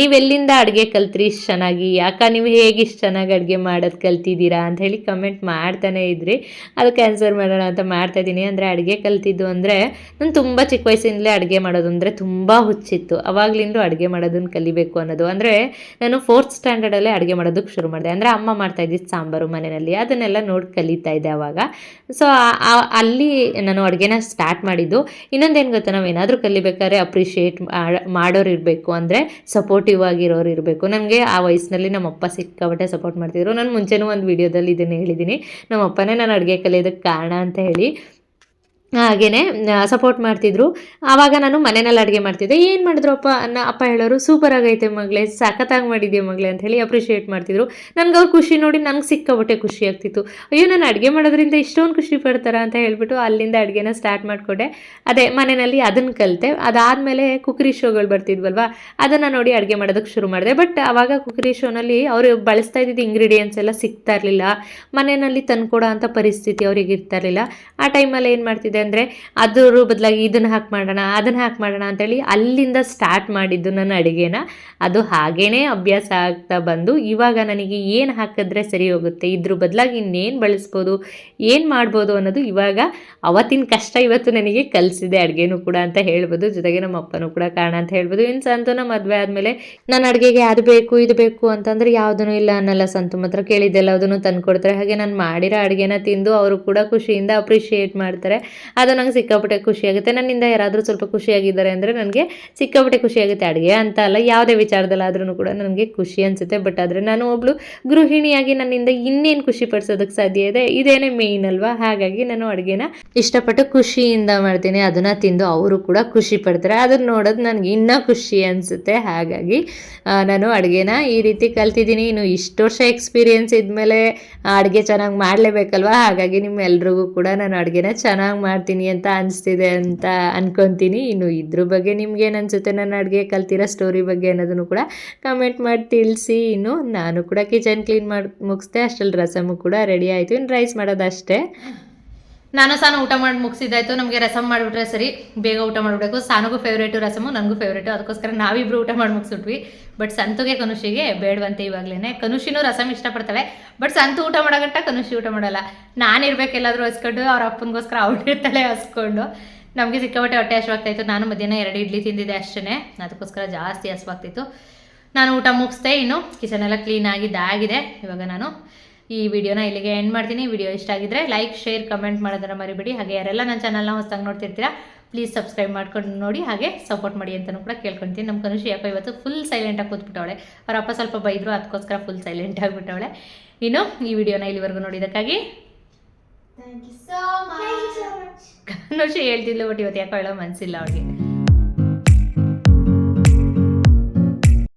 ನೀವೆಲ್ಲಿಂದ ಅಡುಗೆ ಕಲ್ತ್ರಿ ಇಷ್ಟು ಚೆನ್ನಾಗಿ. ಯಾಕ ನೀವು ಹೇಗೆ ಇಷ್ಟು ಚೆನ್ನಾಗಿ ಅಡುಗೆ ಮಾಡೋದು ಕಲ್ತಿದ್ದೀರಾ ಅಂತ ಹೇಳಿ ಕಮೆಂಟ್ ಮಾಡ್ತಾನೆ ಇದ್ರಿ. ಅದಕ್ಕೆ ಆನ್ಸರ್ ಮಾಡೋಣ ಅಂತ ಮಾಡ್ತಾ ಇದ್ದೀನಿ. ಅಂದರೆ ಅಡುಗೆ ಕಲ್ತಿದ್ದು ಅಂದರೆ ನಾನು ತುಂಬ ಚಿಕ್ಕ ವಯಸ್ಸಿಂದಲೇ ಅಡುಗೆ ಮಾಡೋದು ಅಂದರೆ ತುಂಬ ಹುಚ್ಚಿತ್ತು. ಅವಾಗ್ಲಿಂದ ಅಡುಗೆ ಮಾಡೋದನ್ನು ಕಲಿಬೇಕು ಅನ್ನೋದು. ಅಂದರೆ ನಾನು ಫೋರ್ತ್ ಸ್ಟ್ಯಾಂಡರ್ಡಲ್ಲೇ ಅಡುಗೆ ಮಾಡೋದಕ್ಕೆ ಶುರು ಮಾಡಿದೆ. ಅಂದರೆ ಅಮ್ಮ ಮಾಡ್ತಾ ಇದ್ದಿದ್ದು ಸಾಂಬಾರು ಮನೆಯಲ್ಲಿ. ಅದನ್ನೆಲ್ಲ ನೋಡಿ ಕಲಿತಾ ಇದ್ದೆ ಅವಾಗ. ಸೊ ಅಲ್ಲಿ ನಾನು ಅಡುಗೆನ ಸ್ಟಾರ್ಟ್ ಮಾಡಿದ್ದು. ಇನ್ನೊಂದೇನು ಗೊತ್ತಾ? ನಾವು ಏನಾದರೂ ಕಲಿಬೇಕಾದ್ರೆ ಅಪ್ರಿಷಿಯೇಟ್ ಮಾಡೋರು ಇರಬೇಕು. ಅಂದರೆ ಸಪೋರ್ಟಿವ್ ಆಗಿರೋರು ಇರಬೇಕು. ನನಗೆ ಆ ವಯಸ್ಸಿನಲ್ಲಿ ನಮ್ಮ ಅಪ್ಪ ಸಿಕ್ಕಾಬಟ್ಟೆ ಸಪೋರ್ಟ್ ಮಾಡ್ತಿದ್ರು. ನಾನು ಮುಂಚೆನೂ ಒಂದು ವಿಡಿಯೋದಲ್ಲಿ ಇದನ್ನು ಹೇಳಿದ್ದೀನಿ ನಮ್ಮ ಅಪ್ಪನೇ ನಾನು ಅಡುಗೆ ಕಲಿಯೋದಕ್ಕೆ ಕಾರಣ ಅಂತ ಹೇಳಿ. ಹಾಗೆಯೇ ಸಪೋರ್ಟ್ ಮಾಡ್ತಿದ್ರು. ಆವಾಗ ನಾನು ಮನೆಯಲ್ಲಿ ಅಡುಗೆ ಮಾಡ್ತಿದ್ದೆ. ಏನು ಮಾಡಿದ್ರು ಅಪ್ಪ, ಅನ್ನ, ಅಪ್ಪ ಹೇಳೋರು, ಸೂಪರ್ ಆಗೈತೆ ಮಗಳೇ, ಸಖತ್ತಾಗಿ ಮಾಡಿದ್ಯಾ ಮಗಳೇ? ಅಂತ ಹೇಳಿ ಅಪ್ರಿಷಿಯೇಟ್ ಮಾಡ್ತಿದ್ರು. ನನಗೆ ಅವ್ರು ಖುಷಿ ನೋಡಿ ನನಗೆ ಸಿಕ್ಕಾಬಟ್ಟೆ ಖುಷಿ ಆಗ್ತಿತ್ತು. ಅಯ್ಯೋ, ನಾನು ಅಡುಗೆ ಮಾಡೋದ್ರಿಂದ ಇಷ್ಟೊಂದು ಖುಷಿ ಪಡ್ತಾರ? ಅಂತ ಹೇಳ್ಬಿಟ್ಟು ಅಲ್ಲಿಂದ ಅಡುಗೆನ ಸ್ಟಾರ್ಟ್ ಮಾಡಿಕೊಂಡೆ. ಅದೇ ಮನೆಯಲ್ಲಿ ಅದನ್ನು ಕಲಿತೆ. ಅದಾದಮೇಲೆ ಕುಕ್ರಿ ಶೋಗಳು ಬರ್ತಿದ್ವಲ್ವಾ, ಅದನ್ನು ನೋಡಿ ಅಡುಗೆ ಮಾಡೋದಕ್ಕೆ ಶುರು ಮಾಡಿದೆ. ಬಟ್ ಆವಾಗ ಕುಕ್ರಿ ಶೋನಲ್ಲಿ ಅವರು ಬಳಸ್ತಾ ಇದ್ದಿದ್ದು ಇಂಗ್ರೀಡಿಯೆಂಟ್ಸ್ ಎಲ್ಲ ಸಿಗ್ತಾ ಇರಲಿಲ್ಲ. ಮನೆಯಲ್ಲಿ ತಂದ್ಕೊಡೋ ಅಂಥ ಪರಿಸ್ಥಿತಿ ಅವ್ರಿಗೆ ಇರ್ತಾ ಇರಲಿಲ್ಲ. ಆ ಟೈಮಲ್ಲಿ ಏನು ಮಾಡ್ತಿದ್ದೆ ಅಂದರೆ ಅದ್ರ ಬದಲಾಗಿ ಇದನ್ನು ಹಾಕಿ ಮಾಡೋಣ, ಅದನ್ನು ಹಾಕಿ ಮಾಡೋಣ ಅಂತೇಳಿ ಅಲ್ಲಿಂದ ಸ್ಟಾರ್ಟ್ ಮಾಡಿದ್ದು ನನ್ನ ಅಡುಗೆನ. ಅದು ಹಾಗೇ ಅಭ್ಯಾಸ ಆಗ್ತಾ ಬಂದು ಇವಾಗ ನನಗೆ ಏನು ಹಾಕಿದ್ರೆ ಸರಿ ಹೋಗುತ್ತೆ, ಇದ್ರ ಬದಲಾಗಿ ಇನ್ನೇನು ಬಳಸ್ಬೋದು, ಏನು ಮಾಡ್ಬೋದು ಅನ್ನೋದು ಇವಾಗ ಅವತ್ತಿನ ಕಷ್ಟ ಇವತ್ತು ನನಗೆ ಕಲಿಸಿದೆ ಅಡುಗೆನೂ ಕೂಡ ಅಂತ ಹೇಳ್ಬೋದು. ಜೊತೆಗೆ ನಮ್ಮ ಅಪ್ಪನೂ ಕೂಡ ಕಾರಣ ಅಂತ ಹೇಳ್ಬೋದು. ಇನ್ನು ಸಂತೂನ ಮದುವೆ ಆದಮೇಲೆ ನಾನು ಅಡುಗೆಗೆ ಅದು ಬೇಕು, ಇದು ಬೇಕು ಅಂತಂದ್ರೆ ಯಾವುದೂ ಇಲ್ಲ ಅನ್ನಲ್ಲ ಸಂತು ಮಾತ್ರ ಕೇಳಿದ್ದೆಲ್ಲ ಅದನ್ನು ತಂದ್ಕೊಡ್ತಾರೆ. ಹಾಗೆ ನಾನು ಮಾಡಿರೋ ಅಡುಗೆನ ತಿಂದು ಅವರು ಕೂಡ ಖುಷಿಯಿಂದ ಅಪ್ರಿಷಿಯೇಟ್ ಮಾಡ್ತಾರೆ. ಅದು ನಂಗೆ ಸಿಕ್ಕಾಪಟ್ಟೆ ಖುಷಿಯಾಗುತ್ತೆ. ನನ್ನಿಂದ ಯಾರಾದರೂ ಸ್ವಲ್ಪ ಖುಷಿಯಾಗಿದ್ದಾರೆ ಅಂದರೆ ನನಗೆ ಸಿಕ್ಕಾಪಟ್ಟೆ ಖುಷಿಯಾಗುತ್ತೆ ಅಡುಗೆ ಅಂತ ಅಲ್ಲ, ಯಾವುದೇ ವಿಚಾರದಲ್ಲಾದ್ರೂ ಕೂಡ ನನಗೆ ಖುಷಿ ಅನಿಸುತ್ತೆ. ಬಟ್ ಆದರೆ ನಾನು ಒಬ್ಬಳು ಗೃಹಿಣಿಯಾಗಿ ನನ್ನಿಂದ ಇನ್ನೇನು ಖುಷಿ ಪಡಿಸೋದಕ್ಕೆ ಸಾಧ್ಯ ಇದೆ? ಇದೇನೇ ಮೇಯ್ನ್ ಅಲ್ವಾ? ಹಾಗಾಗಿ ನಾನು ಅಡುಗೆನ ಇಷ್ಟಪಟ್ಟು ಖುಷಿಯಿಂದ ಮಾಡ್ತೀನಿ. ಅದನ್ನು ತಿಂದು ಅವರು ಕೂಡ ಖುಷಿ ಪಡ್ತಾರೆ. ಅದನ್ನು ನೋಡೋದು ನನಗೆ ಇನ್ನೂ ಖುಷಿ ಅನಿಸುತ್ತೆ. ಹಾಗಾಗಿ ನಾನು ಅಡುಗೆನ ಈ ರೀತಿ ಕಲ್ತಿದ್ದೀನಿ. ಇನ್ನು ಇಷ್ಟು ವರ್ಷ ಎಕ್ಸ್ಪೀರಿಯೆನ್ಸ್ ಇದ್ಮೇಲೆ ಅಡುಗೆ ಚೆನ್ನಾಗಿ ಮಾಡಲೇಬೇಕಲ್ವಾ? ಹಾಗಾಗಿ ನಿಮ್ಮೆಲ್ಲರಿಗೂ ಕೂಡ ನಾನು ಅಡುಗೆನ ಚೆನ್ನಾಗಿ ಮಾಡ್ತೀನಿ ಅಂತ ಅನಿಸ್ತಿದೆ ಅಂತ ಅನ್ಕೊತೀನಿ. ಇನ್ನು ಇದ್ರ ಬಗ್ಗೆ ನಿಮ್ಗೆ ಅನಿಸುತ್ತೆ ನನ್ನ ಅಡುಗೆ ಕಲ್ತಿರೋ ಸ್ಟೋರಿ ಬಗ್ಗೆ ಅನ್ನೋದನ್ನು ಕೂಡ ಕಮೆಂಟ್ ಮಾಡಿ ತಿಳಿಸಿ. ಇನ್ನು ನಾನು ಕೂಡ ಕಿಚನ್ ಕ್ಲೀನ್ ಮಾಡಿ ಮುಗಿಸ್ದೆ. ಅಷ್ಟರಲ್ಲಿ ರಸಮು ಕೂಡ ರೆಡಿ ಆಯಿತು. ಇನ್ನು ರೈಸ್ ಮಾಡೋದಷ್ಟೇ. ನಾನು ಸಾನು ಊಟ ಮಾಡಿ ಮುಗಿಸಿದ್ದಾಯ್ತು, ನಮಗೆ ರಸಮ್ ಮಾಡಿಬಿಟ್ರೆ ಸರಿ, ಬೇಗ ಊಟ ಮಾಡಬೇಕು ಸಾನಿಗೂ ಫೇವ್ರೇಟು ರಸಮು, ನನಗೂ ಫೇವ್ರೇಟು ಅದಕ್ಕೋಸ್ಕರ ನಾವಿಬ್ರು ಊಟ ಮಾಡಿ ಮುಗಿಸ್ಬಿಟ್ವಿ. ಬಟ್ ಸಂತುಗೆ ಕನುಷಿಗೆ ಬೇಡವಂತೆ ಇವಾಗಲೇ ಕನುಷಿನೂ ರಸಮ್ ಇಷ್ಟಪಡ್ತಾಳೆ ಬಟ್ ಸಂತು ಊಟ ಮಾಡೋಗಂಟ ಕನುಷಿ ಊಟ ಮಾಡಲ್ಲ. ನಾನು ಇರಬೇಕೆಲ್ಲಾದರೂ ಹಸ್ಕೊಂಡು, ಅವ್ರ ಅಪ್ಪನಿಗೋಸ್ಕರ ಅವಳಿರ್ತಾಳೆ ಹಸ್ಕೊಂಡು. ನಮಗೆ ಸಿಕ್ಕಾಪಟ್ಟೆ ಹೊಟ್ಟೆ ಹಸುವಾಗ್ತಾಯಿತ್ತು. ನಾನು ಮಧ್ಯಾಹ್ನ ಎರಡು ಇಡ್ಲಿ ತಿಂದಿದ್ದೆ ಅಷ್ಟೇ ಅದಕ್ಕೋಸ್ಕರ ಜಾಸ್ತಿ ಹಸುವಾಗ್ತಿತ್ತು. ನಾನು ಊಟ ಮುಗಿಸ್ದೆ ಇನ್ನು ಕಿಚನ್ ಎಲ್ಲ ಕ್ಲೀನಾಗಿದ್ದಾಗಿದೆ ಇವಾಗ ನಾನು ಈ ವಿಡಿಯೋನ ಇಲ್ಲಿಗೆ ಎಂಡ್ ಮಾಡ್ತೀನಿ. ವಿಡಿಯೋ ಇಷ್ಟ ಆಗಿದ್ರೆ ಲೈಕ್ ಶೇರ್ ಕಮೆಂಟ್ ಮಾಡೋದನ್ನ ಮರಿಬೇಡಿ. ಹಾಗೆ ಯಾರೆಲ್ಲ ನನ್ನ ಚಾನಲ್ನ ಹೊಸದಾಗಿ ನೋಡ್ತಿರ್ತೀರಾ ಪ್ಲೀಸ್ ಸಬ್ಸ್ಕ್ರೈಬ್ ಮಾಡ್ಕೊಂಡು ನೋಡಿ. ಹಾಗೆ ಸಪೋರ್ಟ್ ಮಾಡಿ ಅಂತಲೂ ಕೂಡ ಕೇಳ್ಕೊತೀನಿ. ನಮ್ಮ ಕನುಷಿ ಯಾಕೋ ಇವತ್ತು ಫುಲ್ ಸೈಲೆಂಟಾಗಿ ಕೂತ್ಬಿಟ್ಟವಳೆ. ಅವ್ರ ಅಪ್ಪ ಸ್ವಲ್ಪ ಬೈದರು ಅದಕ್ಕೋಸ್ಕರ ಫುಲ್ ಸೈಲೆಂಟ್ ಆಗಿಬಿಟ್ಟವಳೆ ಇನ್ನು ಈ ವಿಡಿಯೋನ ಇಲ್ಲಿವರೆಗೂ ನೋಡಿದ್ದಕ್ಕಾಗಿ. ಕನುಷಿ ಹೇಳ್ತಿದ್ಲು ಬಟ್ ಇವತ್ತು ಯಾಕೋ ಹೇಳೋ ಮನಸ್ಸಿಲ್ಲ ಅವಳಿಗೆ.